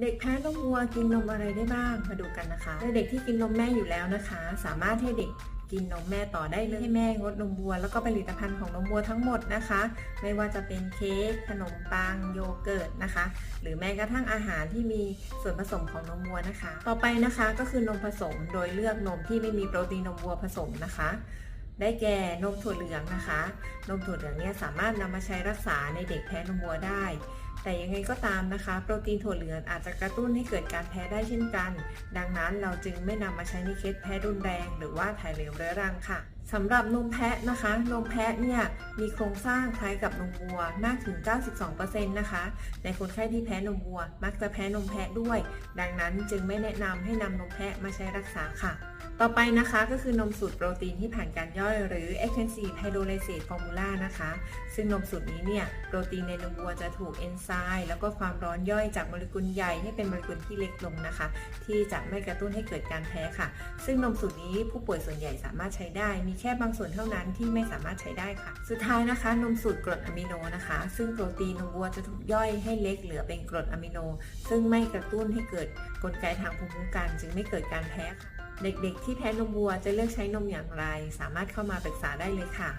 เด็กแพ้นมวัวกินนมอะไรได้บ้างมาดูกันนะคะเด็กที่กินนมแม่อยู่แล้วนะคะ สามารถให้เด็กกินนมแม่ต่อได้เลยให้แม่งดนมวัว แล้วก็ผลิตภัณฑ์ของนมวัวทั้งหมดนะคะ ไม่ว่าจะเป็นเค้กขนมปังโยเกิร์ตนะคะ หรือแม้กระทั่งอาหารที่มีส่วนผสมของนมวัวนะคะ ต่อไปนะคะก็คือนมผสมโดยเลือกนมที่ไม่มีโปรตีนนมวัวผสมนะคะ ได้แก่นมถั่วเหลืองนะคะ นมถั่วเหลืองเนี่ยสามารถนำมาใช้รักษาในเด็กแพ้นมวัวได้ แต่ยังไงก็ตามนะคะ โปรตีนถั่วเหลืองอาจจะกระตุ้นให้เกิดการแพ้ได้เช่นกัน ดังนั้นเราจึงไม่นำมาใช้ในเคสแพ้รุนแรง หรือว่าถ่ายเหลวเรื้อรังค่ะสำหรับนมแพะนะคะ นมแพะเนี่ยมีโครงสร้างคล้ายกับนมวัวมากถึง 92%นะคะ ในคนไข้ที่แพ้นมวัว มักจะแพ้นมแพะด้วย ดังนั้นจึงไม่แนะนำให้นำนมแพะมาใช้รักษาค่ะ ต่อไปนะคะก็คือนมสูตรโปรตีนที่ผ่านการย่อยหรือ extensive hydrolyzed formula นะคะ ซึ่งนมสูตรนี้เนี่ยโปรตีนในนมวัวจะถูกเอนไซม์แล้วก็ความร้อนย่อยจากโมเลกุลใหญ่ให้เป็นโมเลกุลที่เล็กลงนะคะ ที่จะไม่กระตุ้นให้เกิดการแพ้ค่ะ ซึ่งนมสูตรนี้ผู้ป่วยส่วนใหญ่สามารถใช้ได้ มีแค่บางส่วนเท่านั้นที่ไม่สามารถใช้ได้ค่ะ สุดท้ายนะคะ นมสูตรกรดอะมิโนนะคะ ซึ่งโปรตีนนมวัวจะถูกย่อยให้เล็กเหลือเป็นกรดอะมิโน ซึ่งไม่กระตุ้นให้เกิดกลไกทางภูมิคุ้มกัน จึงไม่เกิดการแพ้ค่ะ เด็กๆ ที่แพ้นมวัวจะเลือกใช้นมอย่างไร สามารถเข้ามาปรึกษาได้เลยค่ะ